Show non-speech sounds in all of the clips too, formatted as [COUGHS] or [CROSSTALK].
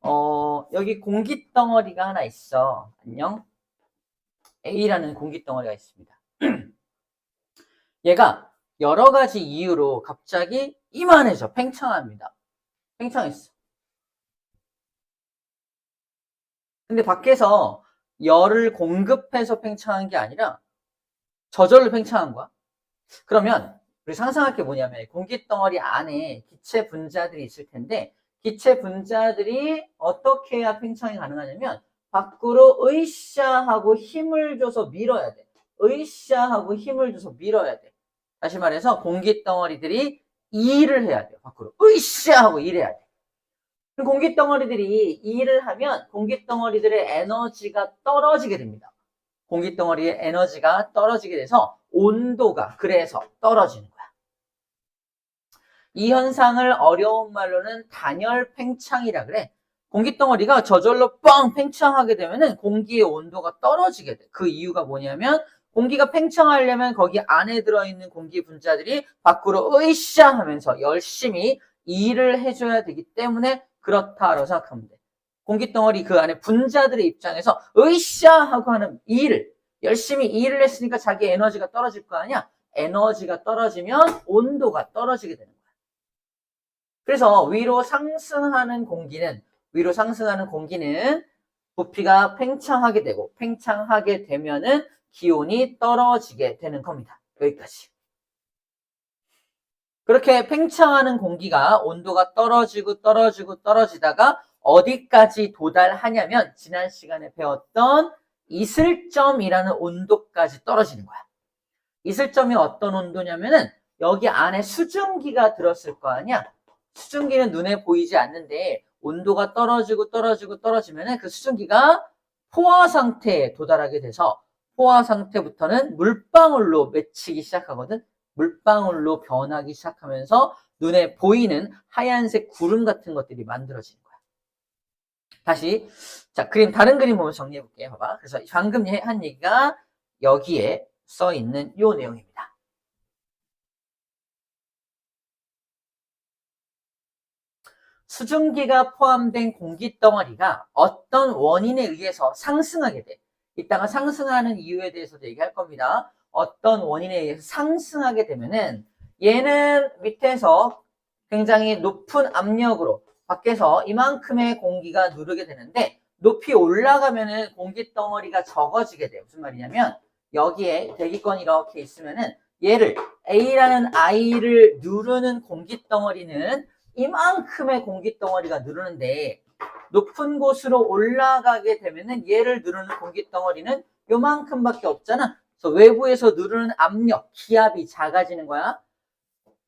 어, 여기 공기 덩어리가 하나 있어. 안녕. A라는 공기 덩어리가 있습니다. [CLEARS THROAT] 얘가 여러 가지 이유로 갑자기 이만해져. 팽창합니다. 팽창했어. 근데 밖에서 열을 공급해서 팽창한 게 아니라 저절로 팽창한 거야. 그러면 우리 상상할 게 뭐냐면 공기 덩어리 안에 기체 분자들이 있을 텐데 기체 분자들이 어떻게 해야 팽창이 가능하냐면 밖으로 으쌰 하고 힘을 줘서 밀어야 돼. 으쌰 하고 힘을 줘서 밀어야 돼. 다시 말해서 공기 덩어리들이 일을 해야 돼요. 밖으로 으쌰 하고 일해야 돼. 공기 덩어리들이 일을 하면 공기 덩어리들의 에너지가 떨어지게 됩니다. 공기 덩어리의 에너지가 떨어지게 돼서 온도가 그래서 떨어지는 거야. 이 현상을 어려운 말로는 단열 팽창이라 그래. 공기 덩어리가 저절로 뻥 팽창하게 되면은 공기의 온도가 떨어지게 돼. 그 이유가 뭐냐면 공기가 팽창하려면 거기 안에 들어있는 공기 분자들이 밖으로 으쌰 하면서 열심히 일을 해줘야 되기 때문에 그렇다라고 생각하면 돼. 공기 덩어리 그 안에 분자들의 입장에서 으쌰 하고 하는 일을 열심히 일을 했으니까 자기 에너지가 떨어질 거 아니야? 에너지가 떨어지면 온도가 떨어지게 되는 거야. 그래서 위로 상승하는 공기는 위로 상승하는 공기는 부피가 팽창하게 되고 팽창하게 되면은 기온이 떨어지게 되는 겁니다. 여기까지. 그렇게 팽창하는 공기가 온도가 떨어지고 떨어지고 떨어지다가 어디까지 도달하냐면 지난 시간에 배웠던 이슬점이라는 온도까지 떨어지는 거야. 이슬점이 어떤 온도냐면은 여기 안에 수증기가 들었을 거 아니야. 수증기는 눈에 보이지 않는데 온도가 떨어지고 떨어지고 떨어지면은 그 수증기가 포화 상태에 도달하게 돼서 포화 상태부터는 물방울로 맺히기 시작하거든. 물방울로 변하기 시작하면서 눈에 보이는 하얀색 구름 같은 것들이 만들어지는 거야. 다시 자 그림 다른 그림 보면 정리해 볼게요. 봐봐. 그래서 방금 한 얘기가 여기에 써 있는 요 내용입니다. 수증기가 포함된 공기 덩어리가 어떤 원인에 의해서 상승하게 돼. 이따가 상승하는 이유에 대해서도 얘기할 겁니다. 어떤 원인에 의해서 상승하게 되면은 얘는 밑에서 굉장히 높은 압력으로 밖에서 이만큼의 공기가 누르게 되는데 높이 올라가면은 공기 덩어리가 적어지게 돼요. 무슨 말이냐면 여기에 대기권이 이렇게 있으면은 얘를 A라는 I를 누르는 공기 덩어리는 이만큼의 공기 덩어리가 누르는데 높은 곳으로 올라가게 되면은 얘를 누르는 공기 덩어리는 요만큼밖에 없잖아. 그래서 외부에서 누르는 압력, 기압이 작아지는 거야.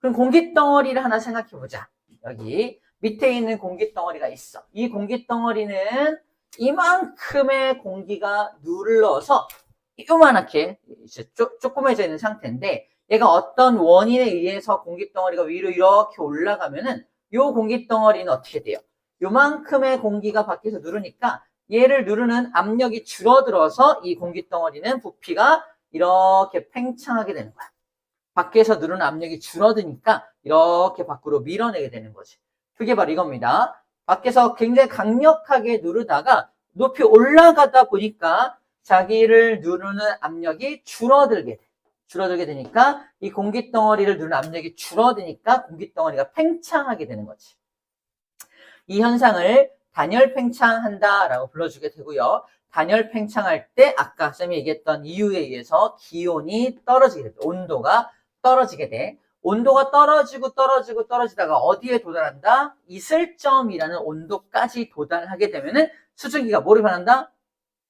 그럼 공기 덩어리를 하나 생각해 보자. 여기 밑에 있는 공기 덩어리가 있어. 이 공기 덩어리는 이만큼의 공기가 눌러서 요만하게 이제 쪼, 조그매져 있는 상태인데 얘가 어떤 원인에 의해서 공기 덩어리가 위로 이렇게 올라가면은 요 공기 덩어리는 어떻게 돼요? 요만큼의 공기가 밖에서 누르니까 얘를 누르는 압력이 줄어들어서 이 공기 덩어리는 부피가 이렇게 팽창하게 되는 거야. 밖에서 누르는 압력이 줄어드니까 이렇게 밖으로 밀어내게 되는 거지. 그게 바로 이겁니다. 밖에서 굉장히 강력하게 누르다가 높이 올라가다 보니까 자기를 누르는 압력이 줄어들게 돼. 줄어들게 되니까 이 공기 덩어리를 누르는 압력이 줄어드니까 공기 덩어리가 팽창하게 되는 거지. 이 현상을 단열 팽창한다라고 불러주게 되고요. 단열 팽창할 때 아까 쌤이 얘기했던 이유에 의해서 기온이 떨어지게 돼. 온도가 떨어지게 돼. 온도가 떨어지고 떨어지고 떨어지다가 어디에 도달한다? 이슬점이라는 온도까지 도달하게 되면은 수증기가 뭐로 변한다?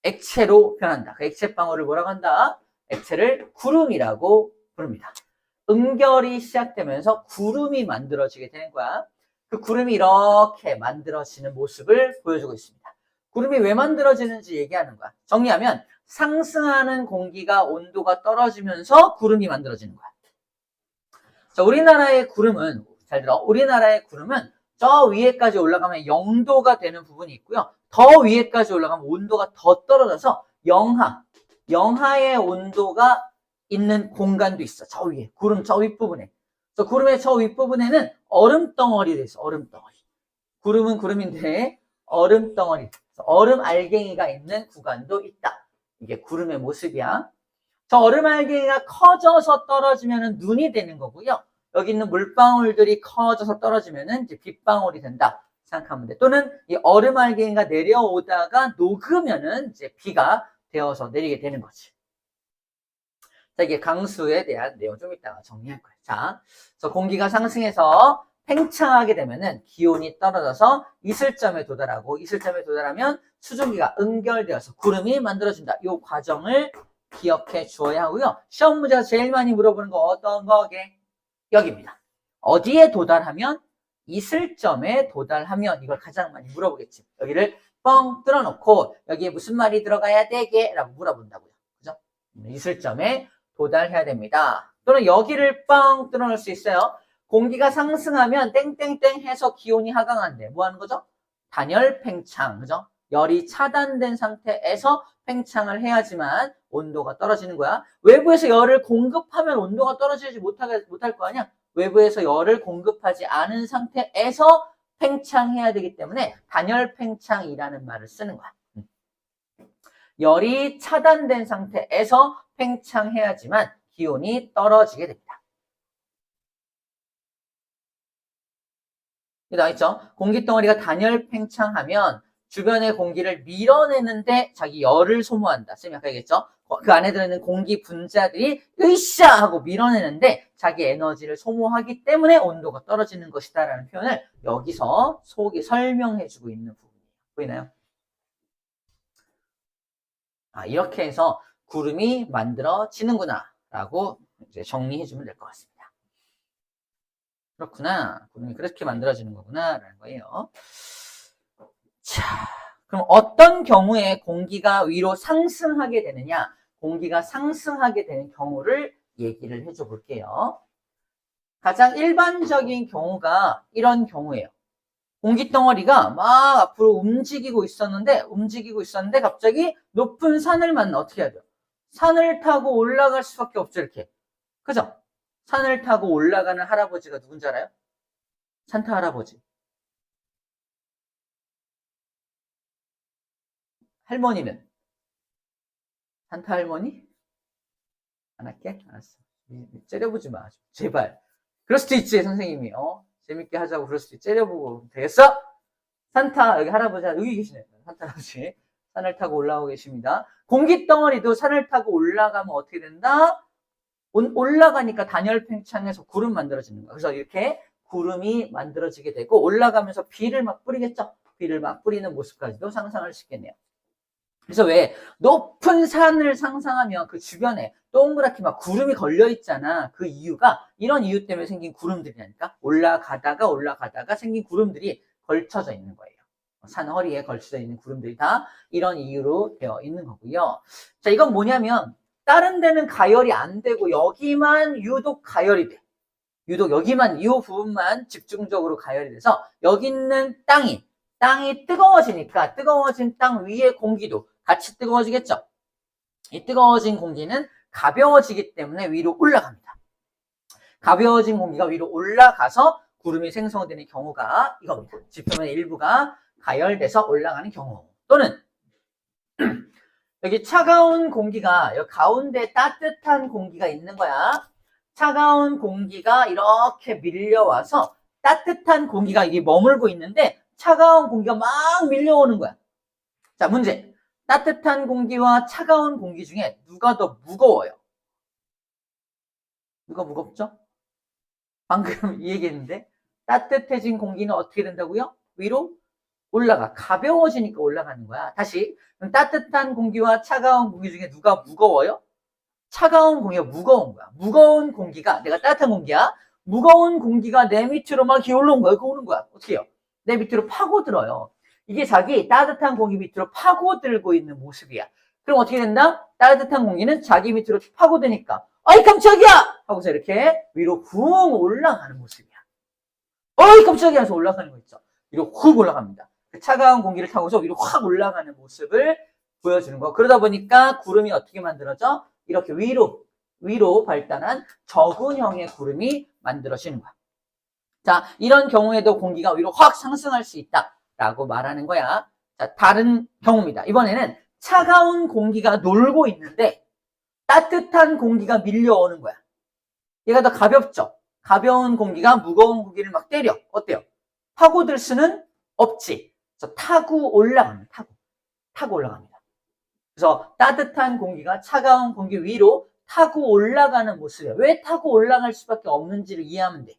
액체로 변한다. 그 액체 방울을 뭐라고 한다? 액체를 구름이라고 부릅니다. 응결이 시작되면서 구름이 만들어지게 되는 거야. 그 구름이 이렇게 만들어지는 모습을 보여주고 있습니다. 구름이 왜 만들어지는지 얘기하는 거야. 정리하면 상승하는 공기가 온도가 떨어지면서 구름이 만들어지는 거야. 자, 우리나라의 구름은 잘 들어. 우리나라의 구름은 저 위에까지 올라가면 0도가 되는 부분이 있고요. 더 위에까지 올라가면 온도가 더 떨어져서 영하, 영하의 온도가 있는 공간도 있어. 저 위에. 구름 저 윗부분에. 그래서 구름의 저 윗부분에는 얼음 덩어리가 있어. 얼음 덩어리. 구름은 구름인데 얼음 덩어리, 얼음 알갱이가 있는 구간도 있다. 이게 구름의 모습이야. 저 얼음 알갱이가 커져서 떨어지면 눈이 되는 거고요. 여기 있는 물방울들이 커져서 떨어지면 이제 빗방울이 된다. 생각하면 돼. 또는 이 얼음 알갱이가 내려오다가 녹으면은 이제 비가 되어서 내리게 되는 거지. 자, 이게 강수에 대한 내용 좀 이따가 정리할 거예요. 자, 그래서 공기가 상승해서 팽창하게 되면은 기온이 떨어져서 이슬점에 도달하고 이슬점에 도달하면 수증기가 응결되어서 구름이 만들어진다. 이 과정을 기억해 주어야 하고요. 시험 문제에서 제일 많이 물어보는 거 어떤 거게? 여기입니다. 어디에 도달하면 이슬점에 도달하면 이걸 가장 많이 물어보겠지. 여기를 뻥 뚫어놓고 여기에 무슨 말이 들어가야 되게? 라고 물어본다고요. 그죠? 이슬점에 도달해야 됩니다. 또는 여기를 뻥 뚫어놓을 수 있어요. 공기가 상승하면 땡땡땡 해서 기온이 하강한대. 뭐 하는 거죠? 단열 팽창. 그죠? 열이 차단된 상태에서 팽창을 해야지만 온도가 떨어지는 거야. 외부에서 열을 공급하면 온도가 떨어지지 못할 거 아니야? 외부에서 열을 공급하지 않은 상태에서 팽창해야 되기 때문에 단열 팽창이라는 말을 쓰는 거야. 음. 열이 차단된 상태에서 팽창해야지만 기온이 떨어지게 됩니다. 여기 나와 있죠? 공기 덩어리가 단열 팽창하면 주변의 공기를 밀어내는데 자기 열을 소모한다. 쌤이 아까 얘기했죠? 그 안에 들어있는 공기 분자들이 으쌰 하고 밀어내는데 자기 에너지를 소모하기 때문에 온도가 떨어지는 것이다 라는 표현을 여기서 속에 설명해주고 있는 부분이에요. 보이나요? 아, 이렇게 해서 구름이 만들어지는구나 라고 이제 정리해주면 될 것 같습니다. 그렇구나. 구름이 그렇게 만들어지는 거구나 라는 거예요. 자, 그럼 어떤 경우에 공기가 위로 상승하게 되느냐? 공기가 상승하게 되는 경우를 얘기를 해줘 볼게요. 가장 일반적인 경우가 이런 경우예요. 공기 덩어리가 막 앞으로 움직이고 있었는데, 움직이고 있었는데, 갑자기 높은 산을 만나 어떻게 해야 돼요? 산을 타고 올라갈 수밖에 없죠, 이렇게. 그죠? 산을 타고 올라가는 할아버지가 누군지 알아요? 산타 할아버지. 할머니는? 산타 할머니? 안 할게? 알았어. 째려보지 마. 제발. 그럴 수도 있지, 선생님이. 어? 재밌게 하자고 그럴 수도 있지. 째려보고. 되겠어? 산타, 여기 할아버지, 여기 계시네. 산타 할아버지. 산을 타고 올라오고 계십니다. 공기 덩어리도 산을 타고 올라가면 어떻게 된다? 올라가니까 단열 팽창해서 구름 만들어지는 거야. 그래서 이렇게 구름이 만들어지게 되고 올라가면서 비를 막 뿌리겠죠? 비를 막 뿌리는 모습까지도 상상할 수 있겠네요. 그래서 왜 높은 산을 상상하면 그 주변에 동그랗게 막 구름이 걸려 있잖아. 그 이유가 이런 이유 때문에 생긴 구름들이라니까. 올라가다가 올라가다가 생긴 구름들이 걸쳐져 있는 거예요. 산 허리에 걸쳐져 있는 구름들이 다 이런 이유로 되어 있는 거고요. 자, 이건 뭐냐면 다른 데는 가열이 안 되고 여기만 유독 가열이 돼. 유독 여기만 이 부분만 집중적으로 가열이 돼서 여기 있는 땅이 땅이 뜨거워지니까 뜨거워진 땅 위의 공기도 같이 뜨거워지겠죠. 이 뜨거워진 공기는 가벼워지기 때문에 위로 올라갑니다. 가벼워진 공기가 위로 올라가서 구름이 생성되는 경우가 이겁니다. 지표면의 일부가 가열돼서 올라가는 경우 또는 [CLEARS THROAT] 여기 차가운 공기가 여기 가운데 따뜻한 공기가 있는 거야. 차가운 공기가 이렇게 밀려와서 따뜻한 공기가 이게 머물고 있는데 차가운 공기가 막 밀려오는 거야. 자, 문제. 따뜻한 공기와 차가운 공기 중에 누가 더 무거워요? 누가 무겁죠? 방금 [LAUGHS] 이 얘기했는데 따뜻해진 공기는 어떻게 된다고요? 위로 올라가. 가벼워지니까 올라가는 거야. 다시. 따뜻한 공기와 차가운 공기 중에 누가 무거워요? 차가운 공기가 무거운 거야. 무거운 공기가, 내가 따뜻한 공기야. 무거운 공기가 내 밑으로 막 기어올라온 거야. 그 오는 거야. 어떻게 해요? 내 밑으로 파고들어요. 이게 자기 따뜻한 공기 밑으로 파고들고 있는 모습이야. 그럼 어떻게 된다? 따뜻한 공기는 자기 밑으로 파고드니까 아이 깜짝이야! 하고서 이렇게 위로 훅 올라가는 모습이야. 어이 깜짝이야! 해서 올라가는 거 있죠. 위로 훅 올라갑니다. 그 차가운 공기를 타고서 위로 확 올라가는 모습을 보여주는 거. 그러다 보니까 구름이 어떻게 만들어져? 이렇게 위로, 위로 발단한 저근형의 구름이 만들어지는 거야. 자, 이런 경우에도 공기가 위로 확 상승할 수 있다 라고 말하는 거야. 자, 다른 경우입니다. 이번에는 차가운 공기가 놀고 있는데 따뜻한 공기가 밀려오는 거야. 얘가 더 가볍죠? 가벼운 공기가 무거운 공기를 막 때려. 어때요? 파고들 수는 없지. 그래서 타고 올라갑니다. 타고. 타고 올라갑니다. 그래서 따뜻한 공기가 차가운 공기 위로 타고 올라가는 모습이에요. 왜 타고 올라갈 수밖에 없는지를 이해하면 돼.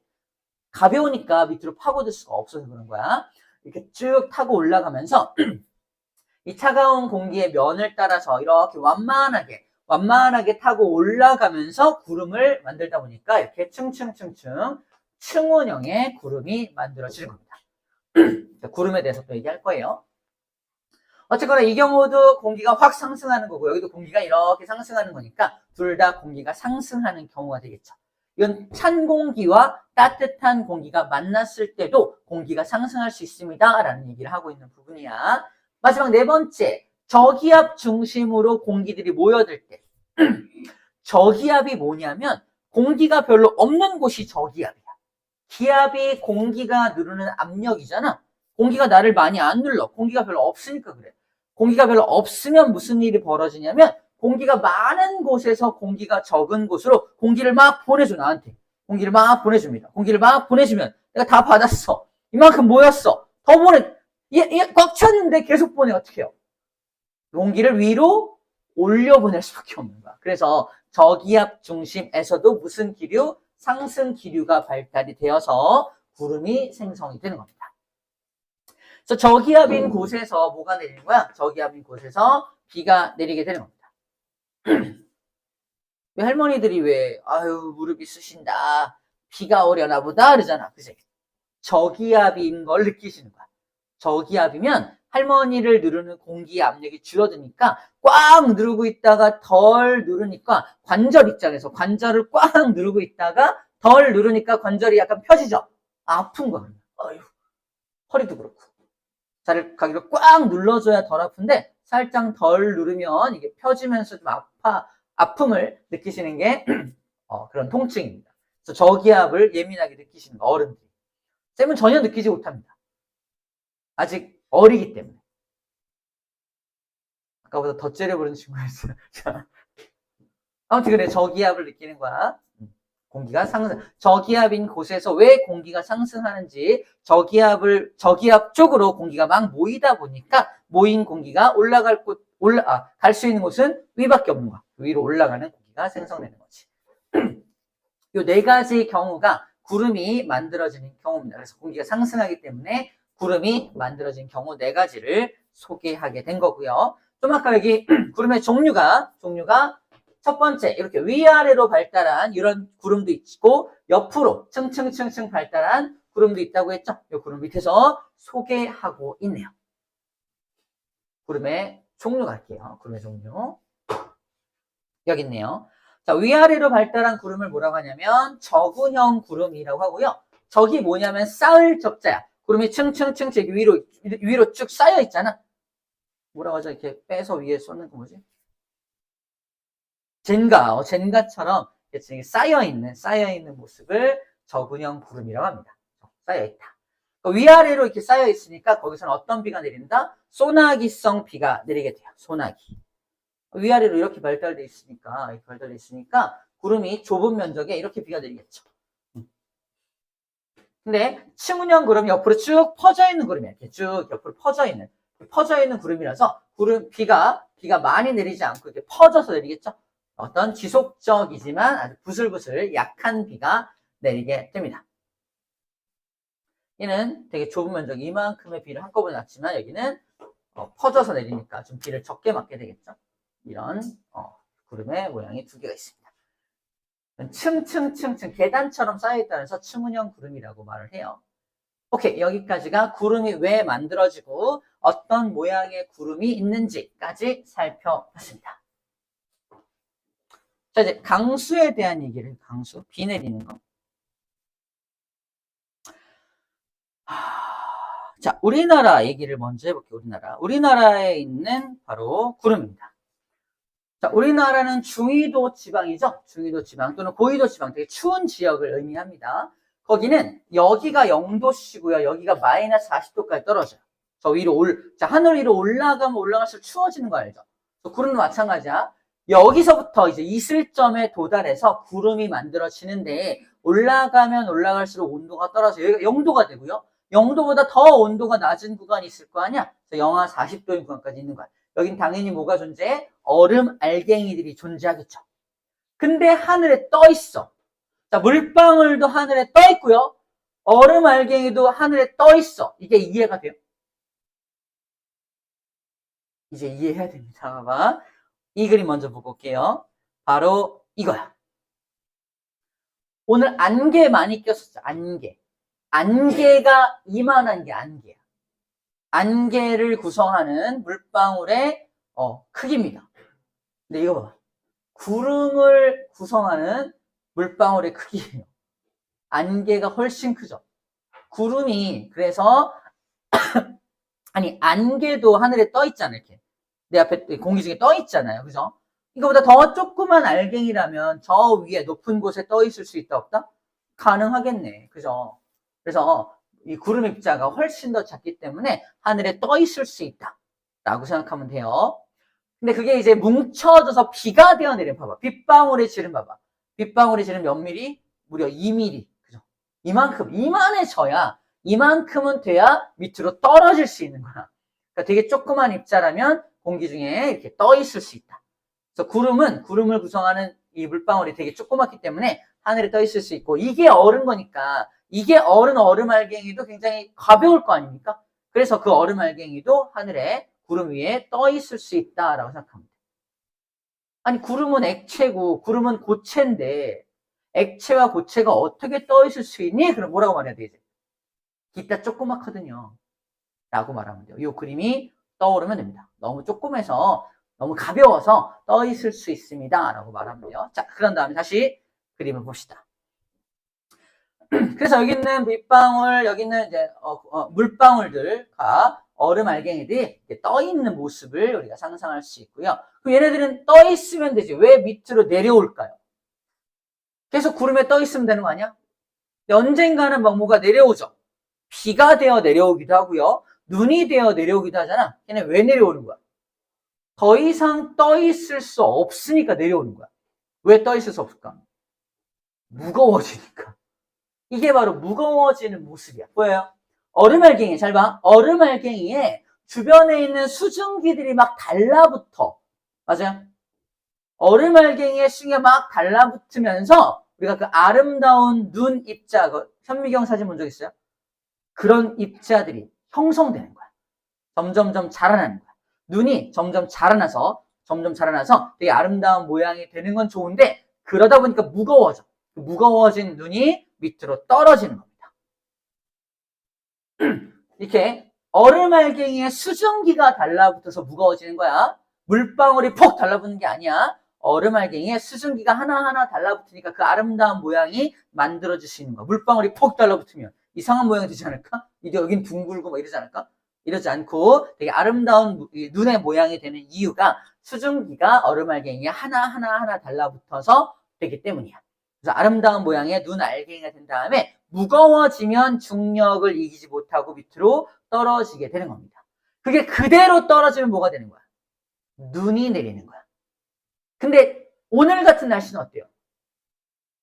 가벼우니까 밑으로 파고들 수가 없어서 그런 거야. 이렇게 쭉 타고 올라가면서 [CLEARS THROAT] 이 차가운 공기의 면을 따라서 이렇게 완만하게 완만하게 타고 올라가면서 구름을 만들다 보니까 이렇게 층층층층 층원형의 구름이 만들어지는 겁니다. [CLEARS THROAT] 구름에 대해서 또 얘기할 거예요. 어쨌거나 이 경우도 공기가 확 상승하는 거고 여기도 공기가 이렇게 상승하는 거니까 둘 다 공기가 상승하는 경우가 되겠죠. 이건 찬 공기와 따뜻한 공기가 만났을 때도 공기가 상승할 수 있습니다. 라는 얘기를 하고 있는 부분이야. 마지막 네 번째, 저기압 중심으로 공기들이 모여들 때. [CLEARS THROAT] 저기압이 뭐냐면 공기가 별로 없는 곳이 저기압이야. 기압이 공기가 누르는 압력이잖아. 공기가 나를 많이 안 눌러. 공기가 별로 없으니까 그래. 공기가 별로 없으면 무슨 일이 벌어지냐면 공기가 많은 곳에서 공기가 적은 곳으로 공기를 막 보내줘 나한테. 공기를 막 보내줍니다. 공기를 막 보내주면 내가 다 받았어. 이만큼 모였어. 더 보내. 얘, 얘꽉 찼는데 계속 보내 어떻게 해요? 공기를 위로 올려보낼 수밖에 없는 거야. 그래서 저기압 중심에서도 무슨 기류? 상승 기류가 발달이 되어서 구름이 생성이 되는 겁니다. 그래서 저기압인 곳에서 뭐가 내리는 거야? 저기압인 곳에서 비가 내리게 되는 겁니다. [CLEARS THROAT] 왜 할머니들이 왜 아유 무릎이 쑤신다. 비가 오려나 보다. 그러잖아. 그지? 저기압인 걸 느끼시는 거야. 저기압이면 할머니를 누르는 공기 압력이 줄어드니까 꽉 누르고 있다가 덜 누르니까 관절 입장에서 관절을 꽉 누르고 있다가 덜 누르니까 관절이 약간 펴지죠. 아픈 거야. 아유 허리도 그렇고. 자를 가기로 꽉 눌러줘야 덜 아픈데 살짝 덜 누르면 이게 펴지면서 좀 아파 아픔을 느끼시는 게 [CLEARS THROAT] 어, 그런 통증입니다. 그래서 저기압을 예민하게 느끼시는 거, 어른들이. 쌤은 전혀 느끼지 못합니다. 아직 어리기 때문에. 아까보다 더 째려보는. [LAUGHS] 자. 아무튼 그래, 저기압을 느끼는 거야. 음, 공기가 상승, 저기압인 곳에서 왜 공기가 상승하는지, 저기압을, 저기압 쪽으로 공기가 막 모이다 보니까, 모인 공기가 올라갈 곳, 올라, 아, 갈 수 있는 곳은 위밖에 없는 거야. 위로 올라가는 공기가 생성되는 거지. [CLEARS THROAT] 요네 가지 경우가 구름이 만들어지는 경우입니다. 그래서 공기가 상승하기 때문에 구름이 만들어진 경우 네 가지를 소개하게 된 거고요. 좀 아까 여기 [CLEARS THROAT] 구름의 종류가 종류가 첫 번째 이렇게 위아래로 발달한 이런 구름도 있고 옆으로 층층층층 발달한 구름도 있다고 했죠. 이 구름 밑에서 소개하고 있네요. 구름의 종류 갈게요. 구름의 종류. 여기 있네요. 자, 위아래로 발달한 구름을 뭐라고 하냐면 저구형 구름이라고 하고요. 적이 뭐냐면 쌓을 적자야. 구름이 층층층 층 위로 위로 쭉 쌓여 있잖아. 뭐라고 하죠? 이렇게 빼서 위에 쏟는 거 뭐지? 젠가, 어, 젠가처럼 쌓여 있는 쌓여 있는 모습을 저근형 구름이라고 합니다. 쌓여 있다. 위아래로 이렇게 쌓여 있으니까 거기서는 어떤 비가 내린다? 소나기성 비가 내리게 돼요. 소나기. 위아래로 이렇게 발달돼 있으니까 발달돼 있으니까 구름이 좁은 면적에 이렇게 비가 내리겠죠. 음. 근데 층운형 구름이 옆으로 쭉 퍼져 있는 구름이야. 이렇게 쭉 옆으로 퍼져 있는 퍼져 있는 구름이라서 구름 비가 비가 많이 내리지 않고 이렇게 퍼져서 내리겠죠. 어떤 지속적이지만 아주 부슬부슬 약한 비가 내리게 됩니다. 얘는 되게 좁은 면적 이만큼의 비를 한꺼번에 났지만 여기는 어, 퍼져서 내리니까 좀 비를 적게 맞게 되겠죠. 이런 어, 구름의 모양이 두 개가 있습니다. 층층층층 계단처럼 쌓여있다고 해서 층운형 구름이라고 말을 해요. 오케이 여기까지가 구름이 왜 만들어지고 어떤 모양의 구름이 있는지까지 살펴봤습니다. 자 이제 강수에 대한 얘기를 강수 비 내리는 거. 하... 자 우리나라 얘기를 먼저 해볼게요. 우리나라 우리나라에 있는 바로 구름입니다. 자, 우리나라는 중위도 지방이죠. 중위도 지방 또는 고위도 지방, 되게 추운 지역을 의미합니다. 거기는 여기가 0도씨고요. 여기가 마이너스 40도까지 떨어져요. 저 위로 올, 자, 하늘 위로 올라가면 올라갈수록 추워지는 거 알죠? 또 구름도 마찬가지야. 여기서부터 이제 이슬점에 도달해서 구름이 만들어지는데 올라가면 올라갈수록 온도가 떨어져요. 0도가 되고요. 0도보다 더 온도가 낮은 구간이 있을 거 아니야? 영하 40도인 구간까지 있는 거야. 여긴 당연히 뭐가 존재해? 얼음 알갱이들이 존재하겠죠. 근데 하늘에 떠 있어. 자, 물방울도 하늘에 떠 있고요. 얼음 알갱이도 하늘에 떠 있어. 이게 이해가 돼요? 이제 이해해야 됩니다. 봐봐. 이 그림 먼저 보고 올게요. 바로 이거야. 오늘 안개 많이 꼈었죠. 안개. 안개가 이만한 게 안개야. 안개를 구성하는 물방울의 어, 크기입니다. 근데 이거 봐봐. 구름을 구성하는 물방울의 크기예요. 안개가 훨씬 크죠. 구름이 그래서 [COUGHS] 아니 안개도 하늘에 떠 있잖아요. 이렇게 내 앞에 공기 중에 떠 있잖아요. 그죠? 이거보다 더 조그만 알갱이라면 저 위에 높은 곳에 떠 있을 수 있다 없다? 가능하겠네. 그죠? 그래서 이 구름 입자가 훨씬 더 작기 때문에 하늘에 떠 있을 수 있다. 라고 생각하면 돼요. 근데 그게 이제 뭉쳐져서 비가 되어 내려 봐봐. 빗방울의 질은 봐봐. 빗방울의 질은 몇 미리? 무려 2미리. 그죠? 이만큼, 이만해져야, 이만큼은 돼야 밑으로 떨어질 수 있는 거야. 그러니까 되게 조그만 입자라면 공기 중에 이렇게 떠 있을 수 있다. 그래서 구름은, 구름을 구성하는 이 물방울이 되게 조그맣기 때문에 하늘에 떠 있을 수 있고, 이게 얼은 거니까, 이게 얼은 얼음 알갱이도 굉장히 가벼울 거 아닙니까? 그래서 그 얼음 알갱이도 하늘에 구름 위에 떠 있을 수 있다라고 생각합니다. 아니, 구름은 액체고, 구름은 고체인데, 액체와 고체가 어떻게 떠 있을 수 있니? 그럼 뭐라고 말해야 되지? 기타 조그맣거든요. 라고 말하면 돼요. 이 그림이 떠오르면 됩니다. 너무 조그매서, 너무 가벼워서 떠 있을 수 있습니다. 라고 말하면 돼요. 자, 그런 다음에 다시 그림을 봅시다. [CLEARS THROAT] 그래서 여기 있는 밑방울, 여기 있는 이제, 어, 어, 물방울들과 얼음 알갱이들이 떠 있는 모습을 우리가 상상할 수 있고요. 그럼 얘네들은 떠 있으면 되지. 왜 밑으로 내려올까요? 계속 구름에 떠 있으면 되는 거 아니야? 언젠가는 막 뭐가 내려오죠. 비가 되어 내려오기도 하고요. 눈이 되어 내려오기도 하잖아. 걔네 왜 내려오는 거야? 더 이상 떠 있을 수 없으니까 내려오는 거야. 왜 떠 있을 수 없을까? 무거워지니까. 이게 바로 무거워지는 모습이야. 보여요? 얼음 알갱이, 잘 봐. 얼음 알갱이에 주변에 있는 수증기들이 막 달라붙어. 맞아요? 얼음 알갱이의 수증기가 막 달라붙으면서 우리가 그 아름다운 눈 입자, 그 현미경 사진 본 적 있어요? 그런 입자들이 형성되는 거야. 점점점 자라나는 거야. 눈이 점점 자라나서, 점점 자라나서 되게 아름다운 모양이 되는 건 좋은데, 그러다 보니까 무거워져. 그 무거워진 눈이 밑으로 떨어지는 겁니다. [CLEARS THROAT] 이렇게 얼음 알갱이에 수증기가 달라붙어서 무거워지는 거야. 물방울이 폭 달라붙는 게 아니야. 얼음 알갱이에 수증기가 하나하나 달라붙으니까 그 아름다운 모양이 만들어질 수 있는 거야. 물방울이 폭 달라붙으면 이상한 모양이 되지 않을까? 이게 여긴 둥글고 막 이러지 않을까? 이러지 않고 되게 아름다운 눈의 모양이 되는 이유가 수증기가 얼음 알갱이에 하나하나 하나 달라붙어서 되기 때문이야. 그래서 아름다운 모양의 눈 알갱이가 된 다음에 무거워지면 중력을 이기지 못하고 밑으로 떨어지게 되는 겁니다. 그게 그대로 떨어지면 뭐가 되는 거야? 눈이 내리는 거야. 근데 오늘 같은 날씨는 어때요?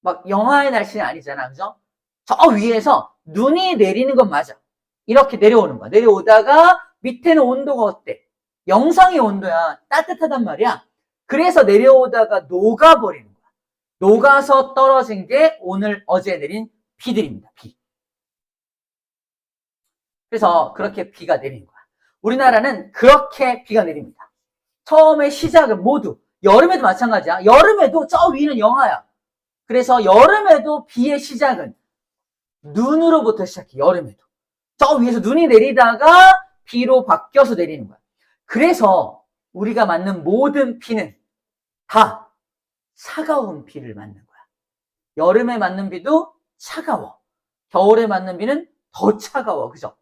막 영하의 날씨는 아니잖아. 그죠? 저 위에서 눈이 내리는 건 맞아. 이렇게 내려오는 거야. 내려오다가 밑에는 온도가 어때? 영상의 온도야. 따뜻하단 말이야. 그래서 내려오다가 녹아버리는 거야. 녹아서 떨어진 게 오늘 어제 내린 비들입니다. 비. 그래서 그렇게 비가 내리는 거야. 우리나라는 그렇게 비가 내립니다. 처음에 시작은 모두 여름에도 마찬가지야. 여름에도 저 위는 영하야. 그래서 여름에도 비의 시작은 눈으로부터 시작해. 여름에도. 저 위에서 눈이 내리다가 비로 바뀌어서 내리는 거야. 그래서 우리가 맞는 모든 비는 다 차가운 비를 맞는 거야. 여름에 맞는 비도 차가워. 겨울에 맞는 비는 더 차가워. 그죠?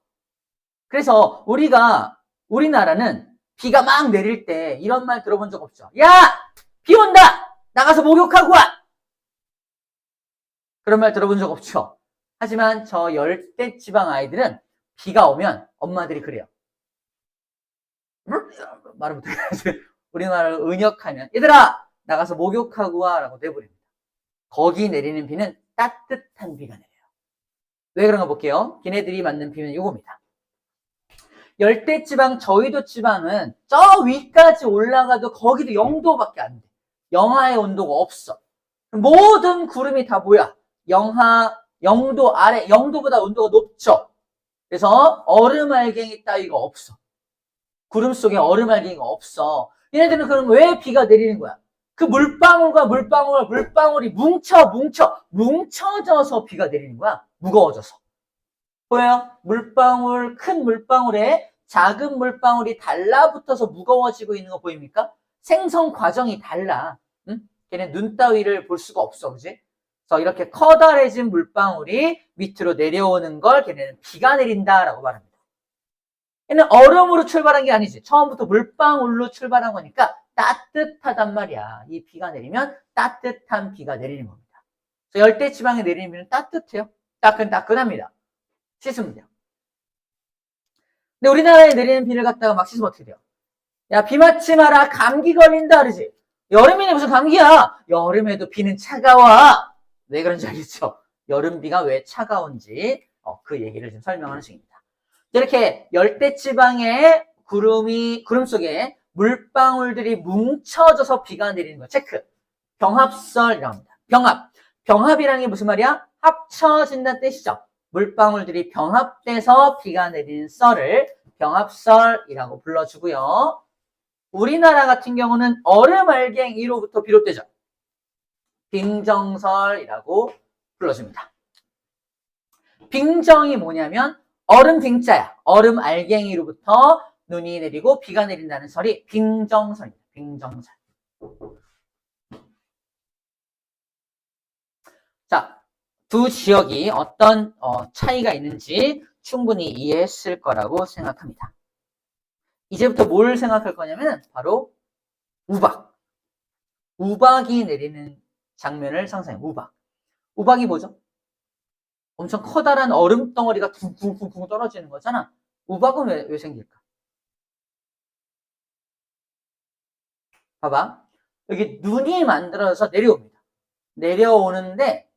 그래서 우리가, 우리나라는 비가 막 내릴 때 이런 말 들어본 적 없죠? 야! 비 온다! 나가서 목욕하고 와! 그런 말 들어본 적 없죠? 하지만 저 열대 지방 아이들은 비가 오면 엄마들이 그래요. 말을 못하겠지. 우리말을 은역하면 얘들아 나가서 목욕하고 와라고 내버립니다. 거기 내리는 비는 따뜻한 비가 내려요. 왜 그런가 볼게요. 걔네들이 맞는 비는 이겁니다. 열대지방 저위도 지방은 저 위까지 올라가도 거기도 0도밖에 안 돼. 영하의 온도가 없어. 모든 구름이 다 뭐야? 영하 0도 아래 0도보다 온도가 높죠. 그래서 얼음 알갱이 따위가 없어. 구름 속에 얼음 알갱이가 없어. 얘네들은 그럼 왜 비가 내리는 거야? 그 물방울과 물방울과 물방울이 뭉쳐 뭉쳐 뭉쳐져서 비가 내리는 거야. 무거워져서. 보여요? 물방울, 큰 물방울에 작은 물방울이 달라붙어서 무거워지고 있는 거 보입니까? 생성 과정이 달라. 응? 걔네 눈 따위를 볼 수가 없어. 그지? 그래서 이렇게 커다래진 물방울이 밑으로 내려오는 걸 걔네는 비가 내린다라고 말합니다. 얘는 얼음으로 출발한 게 아니지. 처음부터 물방울로 출발한 거니까 따뜻하단 말이야. 이 비가 내리면 따뜻한 비가 내리는 겁니다. 열대 지방에 내리는 비는 따뜻해요. 따끈따끈합니다. 씻으면 돼요. 근데 우리나라에 내리는 비를 갖다가 막 씻으면 어떻게 돼요? 야, 비 맞지 마라. 감기 걸린다. 그러지? 여름이네 무슨 감기야? 여름에도 비는 차가워. 왜 그런지 알겠죠? 여름비가 왜 차가운지 어, 그 얘기를 지금 설명하는 중입니다. 이렇게 열대지방에 구름이 구름 속에 물방울들이 뭉쳐져서 비가 내리는 거 체크. 병합설이라고 합니다. 병합. 병합이라는 게 무슨 말이야? 합쳐진다는 뜻이죠. 물방울들이 병합돼서 비가 내리는 썰을 병합설이라고 불러주고요. 우리나라 같은 경우는 얼음 알갱이로부터 비롯되죠. 빙정설이라고 불러줍니다. 빙정이 뭐냐면 얼음 빙자야. 얼음 알갱이로부터 눈이 내리고 비가 내린다는 설이 빙정설입니다. 빙정설. 자, 두 지역이 어떤 어, 차이가 있는지 충분히 이해했을 거라고 생각합니다. 이제부터 뭘 생각할 거냐면 바로 우박. 우박이 내리는 장면을 상상해. 우박. 우박이 뭐죠? 엄청 커다란 얼음 덩어리가 쿵쿵쿵쿵 떨어지는 거잖아. 우박은 왜, 왜 생길까? 봐봐. 여기 눈이 만들어서 내려옵니다. 내려오는데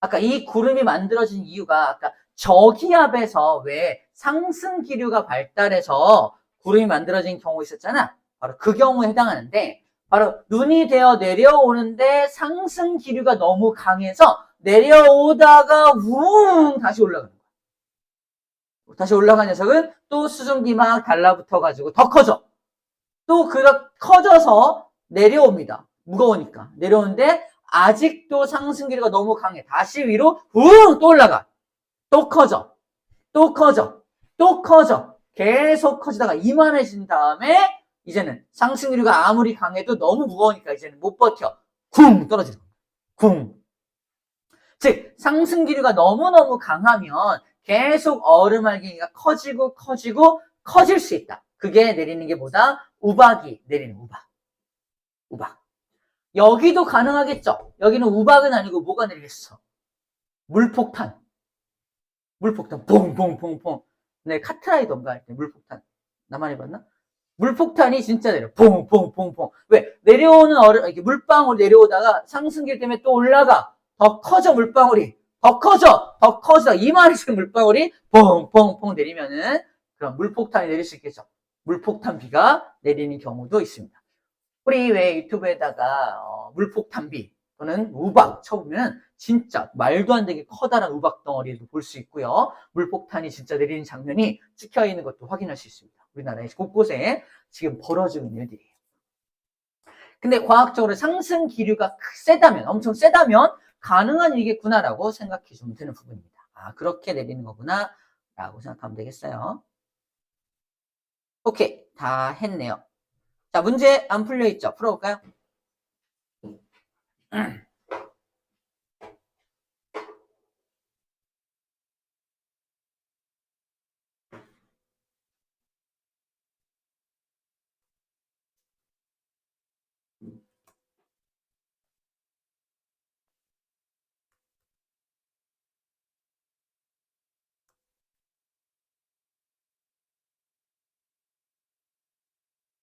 아까 이 구름이 만들어진 이유가 아까 저기압에서 왜 상승 기류가 발달해서 구름이 만들어진 경우 있었잖아. 바로 그 경우에 해당하는데 바로 눈이 되어 내려오는데 상승 기류가 너무 강해서 내려오다가 웅 다시 올라가는 거야. 다시 올라간 녀석은 또 수증기 막 달라붙어 가지고 더 커져. 또 그렇 커져서 내려옵니다. 무거우니까 내려오는데 아직도 상승 기류가 너무 강해. 다시 위로 웅 또 올라가. 또 커져. 또 커져. 또 커져. 계속 커지다가 이만해진 다음에 이제는 상승 기류가 아무리 강해도 너무 무거우니까 이제는 못 버텨. 쿵 떨어지는 거야. 쿵. 즉 상승 기류가 너무너무 강하면 계속 얼음 알갱이가 커지고 커지고 커질 수 있다. 그게 내리는 게 뭐다? 우박이 내리는 우박. 우박. 여기도 가능하겠죠? 여기는 우박은 아니고 뭐가 내리겠어? 물폭탄. 물폭탄. 퐁퐁퐁퐁. 네, 카트라이더인가 할 때 물폭탄. 나만 해봤나? 물폭탄이 진짜 내려. 퐁퐁퐁퐁. 왜? 내려오는 얼음, 이렇게 물방울 내려오다가 상승기 때문에 또 올라가. 더 커져, 물방울이. 더 커져. 더 커져. 이만해진 물방울이 퐁퐁퐁 내리면은 그런 물폭탄이 내릴 수 있겠죠. 물폭탄 비가 내리는 경우도 있습니다. 우리 왜 유튜브에다가 어, 물폭탄 비 또는 우박 쳐보면 진짜 말도 안 되게 커다란 우박 덩어리도 볼 수 있고요. 물폭탄이 진짜 내리는 장면이 찍혀 있는 것도 확인할 수 있습니다. 우리나라의 곳곳에 지금 벌어지고 있는 일들이에요. 근데 과학적으로 상승 기류가 세다면, 엄청 세다면 가능한 일이겠구나라고 생각해 주면 되는 부분입니다. 아, 그렇게 내리는 거구나 라고 생각하면 되겠어요. 오케이. 다 했네요. 자, 문제 안 풀려 있죠? 풀어볼까요? [CLEARS THROAT] [CLEARS THROAT]